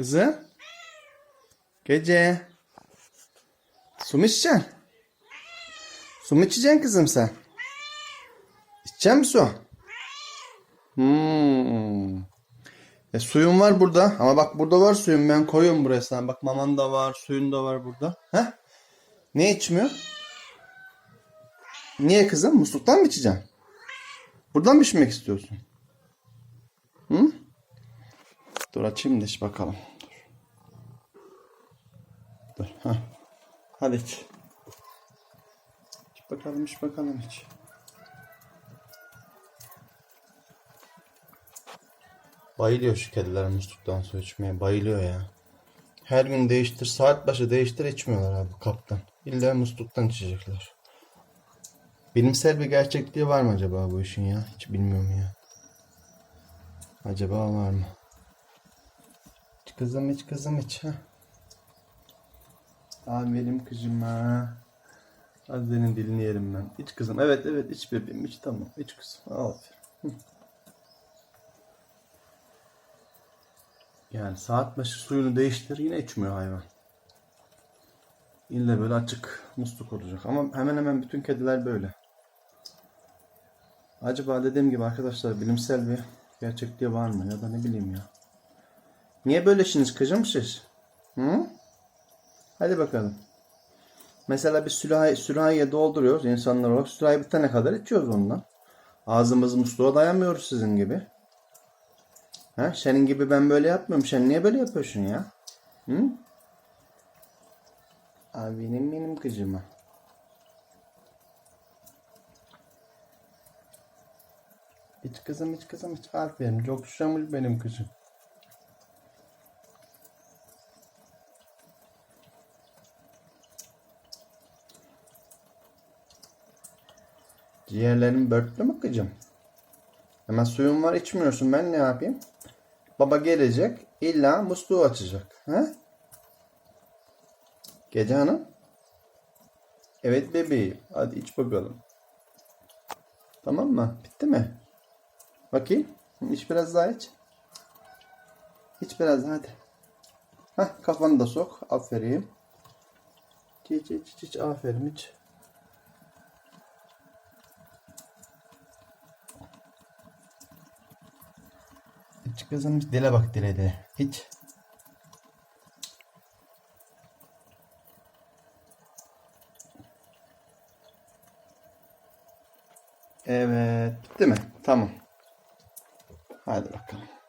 Kızım. Gece. Su mu içeceksin? Su mu içeceksin kızım sen? İçecek misin su? Hmm. E, suyun var burada. Ama bak burada var suyun. Ben koyuyorum buraya sana. Bak maman da var. Suyun da var burada. Heh. Niye içmiyor? Niye kızım? Musluktan mı içeceksin? Buradan mı içmek istiyorsun? Hı? Dur açayım da iç bakalım. Dur. Dur. Heh. Hadi iç. İç bakalım iç bakalım iç. Bayılıyor şu kediler musluktan su içmeye. Bayılıyor ya. Her gün değiştir. Saat başı değiştir içmiyorlar abi kaptan. İlla musluktan içecekler. Bilimsel bir gerçekliği var mı acaba bu işin ya? Hiç bilmiyorum ya. Acaba var mı? Kızım iç kızım iç. Ha. Aferin kızıma. Hadi senin dilini yerim ben. İç kızım. Evet evet iç bebeğim iç tamam. İç kızım. Aferin. Yani saat başı suyunu değiştir yine içmiyor hayvan. İlle böyle açık musluk olacak. Ama hemen hemen bütün kediler böyle. Acaba dediğim gibi arkadaşlar bilimsel bir gerçekliği var mı ya da ne bileyim ya. Niye böylesiniz kızım siz? Hı? Hadi bakalım. Mesela bir sürahi, sürahiye dolduruyoruz insanlar olarak. Sürahi bitene kadar içiyoruz ondan. Ağzımız musluğa dayanmıyoruz sizin gibi. Ha? Senin gibi ben böyle yapmıyorum. Sen niye böyle yapıyorsun ya? Hı? Abinin benim kızıma. İç kızım iç kızım iç. Aferin. Çok şamil benim kızım. Ciğerlerin börtlü mü kızım? Hemen suyun var içmiyorsun. Ben ne yapayım? Baba gelecek. illa musluğu açacak. Ha? Gece hanım. Evet bebeğim. Hadi iç bakalım. Tamam mı? Bitti mi? Bakayım. İç biraz daha iç. İç biraz daha hadi. Hah kafanı da sok. Aferin. İç iç iç iç. Aferin iç. Kızım. Dile bak dile dile. İç. Evet. Bitti mi? Tamam. Hadi bakalım.